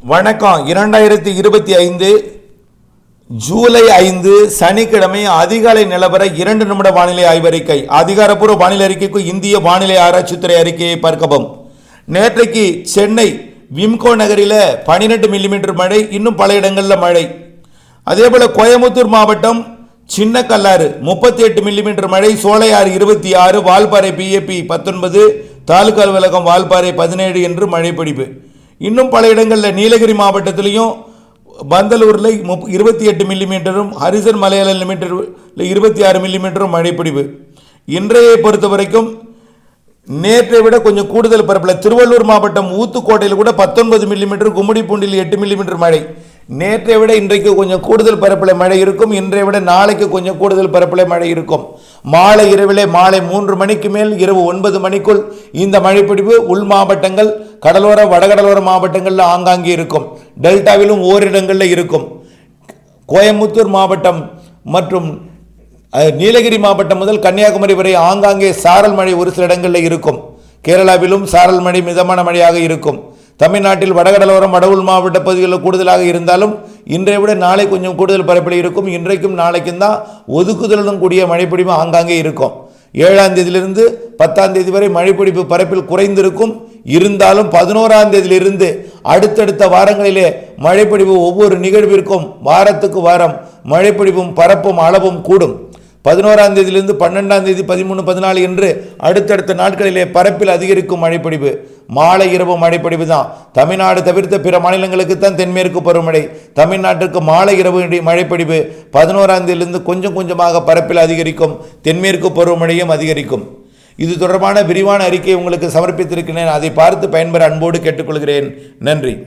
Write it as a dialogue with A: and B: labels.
A: வணக்கம். இரண்டாயிரத்தி இருபத்தி ஐந்து ஜூலை ஐந்து சனிக்கிழமை அதிகாலை நிலவர இரண்டு நிமிட வானிலை ஆய்வறிக்கை. அதிகாரப்பூர்வ வானிலை அறிக்கைக்கு இந்திய வானிலை ஆராய்ச்சித்துறை அறிக்கையை பார்க்கவும். நேற்றைக்கு சென்னை விம்கோ நகரில் பன்னிரெண்டு மில்லிமீட்டர் மழை இன்னும் பல இடங்களில் மழை. அதேபோல் கோயம்புத்தூர் மாவட்டம் சின்ன கல்லாறு முப்பத்தி எட்டு மில்லிமீட்டர் மழை சோலையாறு இருபத்தி ஆறு வால்பாறை பிஏபி பத்தொன்பது தாலுகா அலுவலகம் வால்பாறை பதினேழு என்று மழை பிடிப்பு இன்னும் பல இடங்களில் நீலகிரி மாவட்டத்திலையும் பந்தலூரில் முப் இருபத்தி எட்டு மில்லிமீட்டரும் ஹரிசன் மலையாள லிமிட்டரில் இருபத்தி ஆறு மில்லிமீட்டரும் மழைப்பிடிவு. இன்றையை பொறுத்த வரைக்கும் நேற்றை விட கொஞ்சம் கூடுதல் பரப்பில் திருவள்ளூர் மாவட்டம் ஊத்துக்கோட்டையில் கூட பத்தொன்பது மில்லிமீட்டர் கும்மிடிப்பூண்டில் எட்டு மில்லிமீட்டர் மழை. நேற்றை விட இன்றைக்கு கொஞ்சம் கூடுதல் பரப்பில் மழை இருக்கும். இன்றைய விட நாளைக்கு கொஞ்சம் கூடுதல் பரப்பில் மழை இருக்கும். மாலை இரவிலே மாலை மூன்று மணிக்கு மேல் இரவு ஒன்பது மணிக்குள் இந்த மழைப்பிடிப்பு உள் மாவட்டங்கள் கடலோர வடகடலோர மாவட்டங்களில் ஆங்காங்கே இருக்கும். டெல்டாவிலும் ஓரிடங்களில் இருக்கும். கோயம்புத்தூர் மாவட்டம் மற்றும் நீலகிரி மாவட்டம் முதல் கன்னியாகுமரி வரை ஆங்காங்கே சாரல் மழை ஒரு சில இடங்களில் இருக்கும். கேரளாவிலும் சாரல் மழை மிதமான மழையாக இருக்கும். தமிழ்நாட்டில் வடகடலோரம் வடவுள் மாவட்ட பகுதிகளில் கூடுதலாக இருந்தாலும் இன்றைய விட நாளை கொஞ்சம் கூடுதல் பரப்பில் இருக்கும். இன்றைக்கும் நாளைக்கும் தான் ஒதுக்குதலுடன் கூடிய மழைப்பிடிப்பு ஆங்காங்கே இருக்கும். ஏழாம் தேதியிலிருந்து பத்தாம் தேதி வரை மழைப்பிடிப்பு பரப்பில் குறைந்திருக்கும். இருந்தாலும் பதினோராம் தேதியிலிருந்து அடுத்தடுத்த வாரங்களிலே மழைப்பிடிப்பு ஒவ்வொரு நிகழ்விற்கும் வாரத்துக்கு வாரம் மழைப்பிடிப்பும் பரப்பும் அளவும் கூடும். பதினோராம் தேதியிலிருந்து பன்னெண்டாம் தேதி பதிமூணு பதினாலு என்று அடுத்தடுத்த நாட்களிலே பரப்பில் அதிகரிக்கும் மழைப்பிடிப்பு மாலை இரவு மழைப்பிடிப்பு தான். தமிழ்நாடு தவிர்த்த பிற மாநிலங்களுக்கு தான் தென்மேற்கு பருவமழை. தமிழ்நாட்டிற்கு மாலை இரவு இடி- மழைப்பிடிப்பு பதினோராம் தேதியிலிருந்து கொஞ்சம் கொஞ்சமாக பரப்பில் அதிகரிக்கும். தென்மேற்கு பருவமழையும் அதிகரிக்கும். இது தொடர்பான விரிவான அறிக்கை உங்களுக்கு சமர்ப்பித்திருக்கிறேன். அதை பார்த்து பயன்பெற அன்போடு கேட்டுக்கொள்கிறேன். நன்றி.